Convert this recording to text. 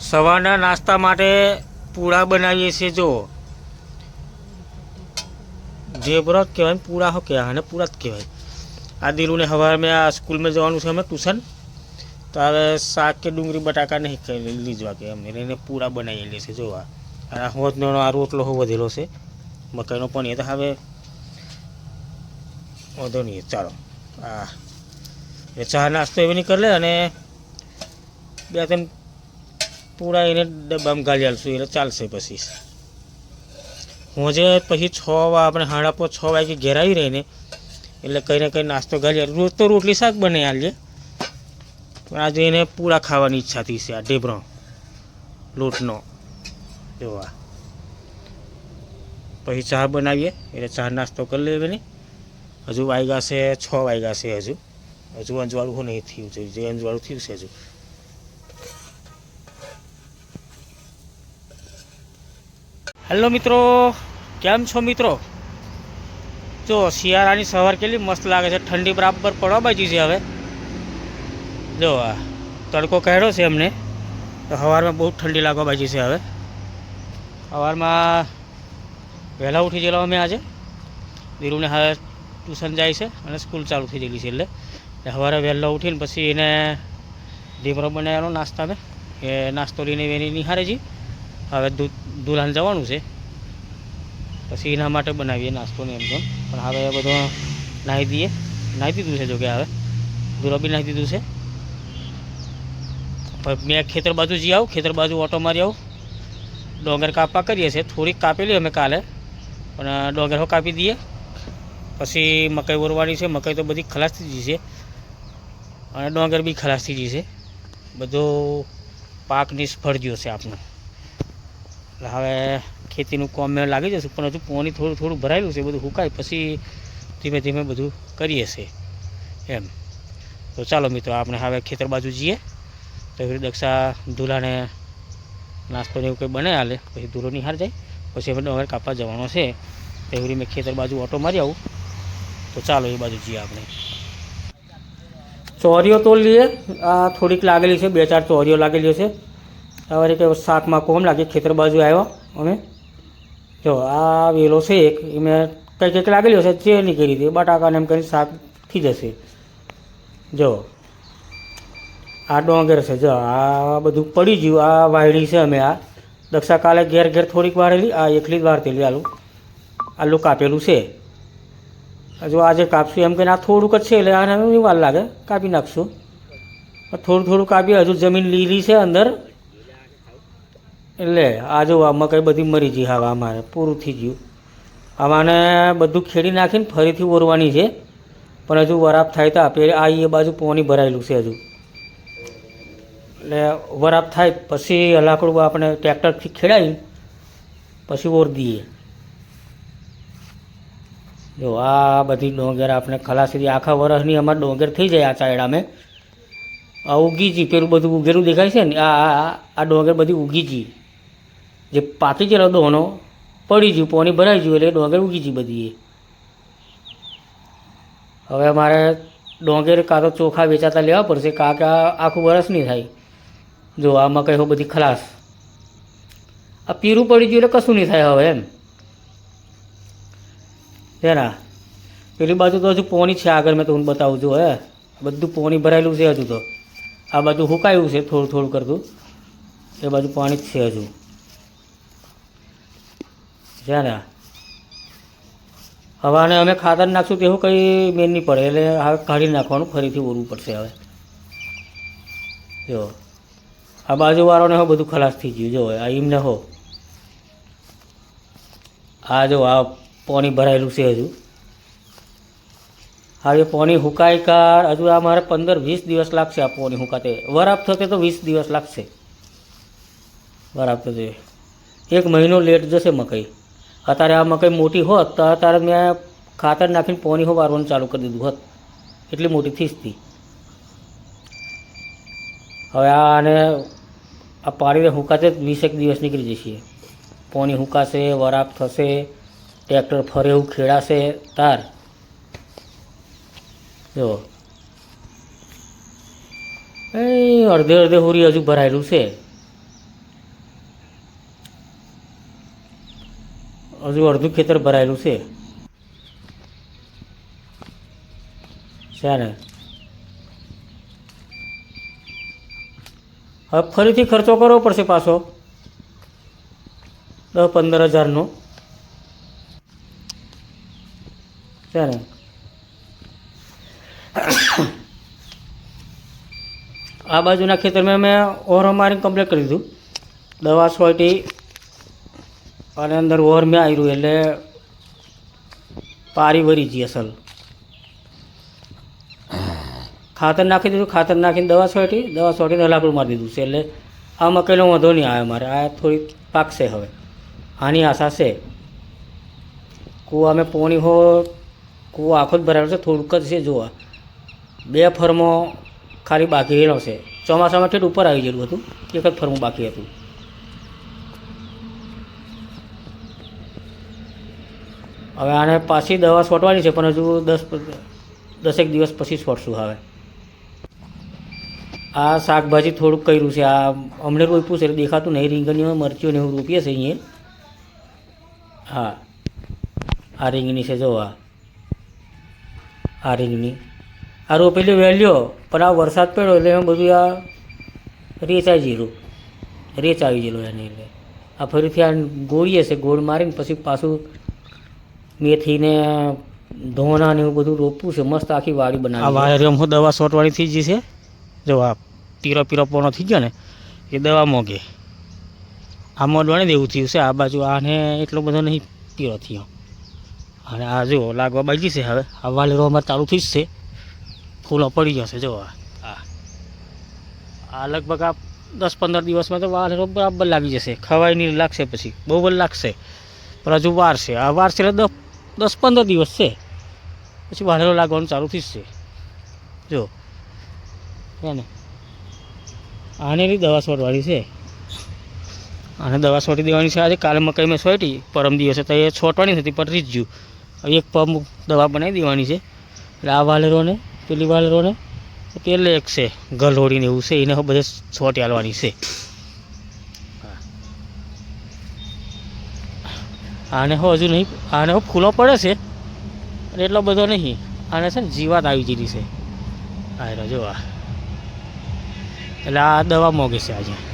સવારના નાસ્તા માટે પૂળા બનાવીએ છીએ, જો. ઢેબરો જ કહેવાય પૂળા હો કહેવાય અને પૂરા જ કહેવાય. આ દિલુને સવારે મેં આ સ્કૂલમાં જવાનું છે, અમે ટ્યુશન. તો હવે શાક કે ડુંગળી, બટાકા નહીં કરી લીધવા કે અમે એને પૂળા બનાવી છે, જોવા. અને આ હોતનો આ રોટલો હો વધેલો છે, મકાઈનો પણ એ તો હવે વાંધો નહીં, ચાલો. એ ચા નાસ્તો એવી નહીં કરી લે અને બે ત્રણ પૂરા એને ડબ્બામાં ગાળી આલશું એટલે ચાલશે પછી. હું જે પછી છ વા આપણે હાડા પર છ વાગે ઘેર આવી રહીને એટલે કંઈ કંઈ નાસ્તો ગાળી આલ રોજ તો રોટલી શાક બને આલીએ પણ આજે એને પૂરા ખાવાની ઈચ્છા થઈ છે આ ઢેબરો લોટનો. જોવા પછી ચા બનાવીએ, એટલે ચા નાસ્તો કરી લેવે ને. હજુ વાગ્યા છે, છ વાગ્યા છે હજુ. હજુ અંજવાળું નહીં થયું છે, જે અંજવાળું થયું છે હજુ. હેલો મિત્રો, કેમ છો મિત્રો? જો, શિયાળાની સવાર કેટલી મસ્ત લાગે છે, ઠંડી બરાબર પડવા બાજી છે હવે. જો, આ તડકો કહેડો છે એમને તો સવારમાં બહુ ઠંડી લાગવા બાજી છે હવે. સવારમાં વહેલા ઉઠી ગયેલા અમે આજે. ધીરુને હવે ટ્યુશન જાય છે અને સ્કૂલ ચાલુ થઈ ગયેલી છે એટલે. સવારે વહેલા ઉઠીને પછી એને ઢીમરો બનાવેલો નાસ્તામાં એ નાસ્તો લઈને એની નિહારે જી હવે દુલ્હન જવાનું છે. પછી એના માટે બનાવીએ નાસ્તો ને એમ તો પણ હવે બધો નાહી દઈએ. નાહી દીધું છે જોકે હવે. દુરા બી નાહી દીધું છે. પણ મેં ખેતર બાજુ જઈ આવું, ખેતર બાજુ ઓટો મારી આવું. ડોંગર કાપવા કરીએ છીએ. થોડીક કાપેલી અમે કાલે. પણ ડોંગર કાપી દઈએ. પછી મકાઈ ઓરવાની છે. મકાઈ તો બધી ખલાસ થઈ ગઈ અને ડોંગર બી ખલાસ થઈ ગઈ બધો પાક નિષ્ફળ ગયો છે આપણો. હવે ખેતીનું કોમ મેં લાગી જશે, પણ હજુ પાણી થોડું થોડું ભરાયેલું છે, બધું હુકાય, પછી ધીમે ધીમે બધું કરીએ છે, એમ. તો ચાલો મિત્રો, આપણે હવે ખેતર બાજુ જઈએ. તો એવી દક્ષા દુલાને નાસ્તો એવું કંઈ બને હાલે, પછી ધૂલો નિહાર જાય, પછી અમે ડોંગર કાપવા જવાનો છે. તો એવી મેં ખેતર બાજુ ઓટો મારી આવું. તો ચાલો એ બાજુ જઈએ આપણે. ચોરીઓ તો લઈએ આ થોડીક લાગેલી છે, બે ચાર ચોરીઓ લાગેલી છે. હવે કે શાકમાં કોમ લાગે ખેતર બાજુ આવ્યો અમે. જો, આ વેલો છે એક મેં કંઈક કંઈક લાગેલી હશે જે નહીં કરી હતી બટાકાને એમ કરીને શાક થઈ જશે. જો, આ ડોંગર છે, જો, આ બધું પડી ગયું, આ વાયડી છે અમે, આ. દક્ષા કાલે ઘેર ઘેર થોડીક વાળેલી આ એકલી જ વાળતેલી આલુ. આલુ કાપેલું છે. હજુ આજે કાપશું એમ કહીને આ થોડુંક જ છે, એટલે આને વાર લાગે, કાપી નાખશું. થોડું થોડું કાપી, હજુ જમીન લીલી છે અંદર. એટલે આ જો આ મકાઈ બધી મરી ગઈ હવે અમારે પૂરું થઈ ગયું. આમાંને બધું ખેડી નાખીને ફરીથી ઓરવાની છે. પણ હજુ વરાપ થાય તો આપે, આ એ બાજુ પોણી ભરાયેલું છે હજુ. એટલે વરાપ થાય પછી લાકડું આપણે ટ્રેક્ટરથી ખેડાવી પછી ઓર દઈએ જો આ બધી ડોંગર આપણે ખલાસી આખા વરસની અમારે ડોંગર થઈ જાય આ ચાયડામાં. આ ઉગી જી પેલું બધું ઉઘેરું દેખાય છે ને, આ આ ડોંગર બધી ઉગી જી જે પાકી ગયેલો દોનો, પડી ગયું, પોણી ભરાઈ ગયું એટલે ડોંગર ઉગી ગઈ બધી હવે મારે ડોંગર કાં તો ચોખા વેચાતા લેવા પડશે, કાં કે આખું વરસ નહીં થાય. જો આ મકાઈ હો બધી ખલાસ. આ પીરું પડી ગયું એટલે કશું નહીં થાય હવે એમ. તેના પેલી બાજુ તો હજુ પોણી છે, આગળ મેં તમને બતાવું છું, હે. બધું પોણી ભરાયેલું છે હજુ તો. આ બાજુ હુકાયું છે, થોડું થોડું કરતું. એ બાજુ પાણી જ છે હજુ. ને? હવે આને અમે ખાતર નાખશું તેવું કંઈ મેન નહીં પડે, એટલે હવે કાઢી નાખવાનું, ફરીથી ઓરવું પડશે હવે. જો. આ બાજુવાળાને હો બધું ખલાસ થઈ ગયું, જો, આ એમને હો. આ જો, આ પાણી ભરાયેલું છે હજુ. હવે પાણી હુકાય કાર હજુ આ મારે પંદર વીસ દિવસ લાગશે આ પાણી હુકાતે. વરાપ થતે તો વીસ દિવસ લાગશે. વરાપ થતે એક મહિનો લેટ જશે મકાઈ. અત્યારે આ મકાઈ મોટી હોત તો અત્યારે મેં ખાતર નાખીને પોની હો વારવાનું ચાલુ કરી દીધું હોત. એટલી મોટી થીસતી હવે આને આ પાણીને હુંકાશે વીસેક દિવસ નીકળી જશે. પોની હુંકાશે, વરાપ થશે, ટ્રેક્ટર ફરે એવું ખેડાશે, તાર. જો. એ અડધે અડધે હોરી હજુ ભરાયેલું છે. હજુ અડધું ખેતર ભરાયેલું છે. ને હવે ફરીથી ખર્ચો કરવો પડશે પાછો. દસ પંદર હજારનો. ને આ બાજુના ખેતરમાં મેં ઓહરો મારીને કમ્પ્લીટ કરી દીધું. દવા છોટી અને અંદર ઓર મેં આવ્યું એટલે પારી વરી ગઈ અસલ. ખાતર નાખી દીધું, ખાતર નાખીને દવા છોટી દવા છોટીને હલાકડું મારી દીધું છે એટલે આ મકાઈનો વાંધો નહીં આવે મારે, આ થોડી પાકશે હવે. આની આશા છે. કૂવા અમે પોણી હો, કૂવો આખો જ ભરાયેલો છે, થોડુંક જ છે, જોવા. બે ફરમો ખાલી બાકી રહેલો છે. ચોમાસામાં ઠેઠ ઉપર આવી ગયેલું હતું, એક જ ફરમું બાકી હતું. હવે આને પાછી દવા છોટવાની છે, પણ હજુ દસ દસેક દિવસ પછી છોટશું હવે. આ શાકભાજી થોડુંક કર્યું છે, આ અમને રોપ્યું છે એટલે દેખાતું નહીં, રીંગણીઓ, મરચીઓ ને એવું રોપીએ છે અહીંયા. હા. આ રીંગણી છે, જો આ. આ રીંગણી. આ રોપેલી વેલ્યો, પણ આ વરસાદ પડ્યો એટલે એમાં બધું આ રેચાઈ ગયેલું. રેચ આવી ગયેલું એની એટલે. આ ફરીથી આ ગોળીએ છે, ગોળ મારીને પછી પાછું મેથીને ધોના ને એવું બધું રોપવું છે. મસ્ત આખી વાડી બનાવી વાડી હું દવા છોટવાની થઈ ગઈ છે. જો આ પીરો પીરો પોણો થઈ ગયો ને, એ દવા મોગે આ મોડવાને દેવું થયું છે. આ બાજુ આને એટલો બધો નહીં પીરો થયો. અને આ જો લાગવા બાજી છે હવે. આ વાલી અમારે ચાલુ થઈ જ છે ફૂલો પડી જશે, જો આ. આ. લગભગ આ દસ પંદર દિવસમાં તો વાલ બરાબર લાગી જશે. ખવાય નહીં, લાગશે પછી. બહુ લાગશે. પણ હજુ વાર છે. આ વાર છે એટલે દસ દસ પંદર દિવસ છે. પછી વાલેરો લાગવાનું ચાલુ થઈ જશે. જો. ને. આને બી દવા છોડવાની છે. આને દવા છોટી દેવાની છે. આજે કાલે મકાઈ મેં છોટી પરમ દિવસે તો એ છોટવાની નથી પણ રીત ગયું. હવે એક પંપ દવા બનાવી દેવાની છે. એટલે આ વાલેરોને, પેલી વાલેરોને પેલે એક છે. ગલોડીને એવું છે. એને બધે છોટી હાલવાની છે. આને હો હજુ નહીં, આને હો ફૂલો પડે છે એટલો બધો નહીં. આને છે ને જીવાત આવી ગયેલી છે. આ જો એટલે આ દવા મોગે છે આજે.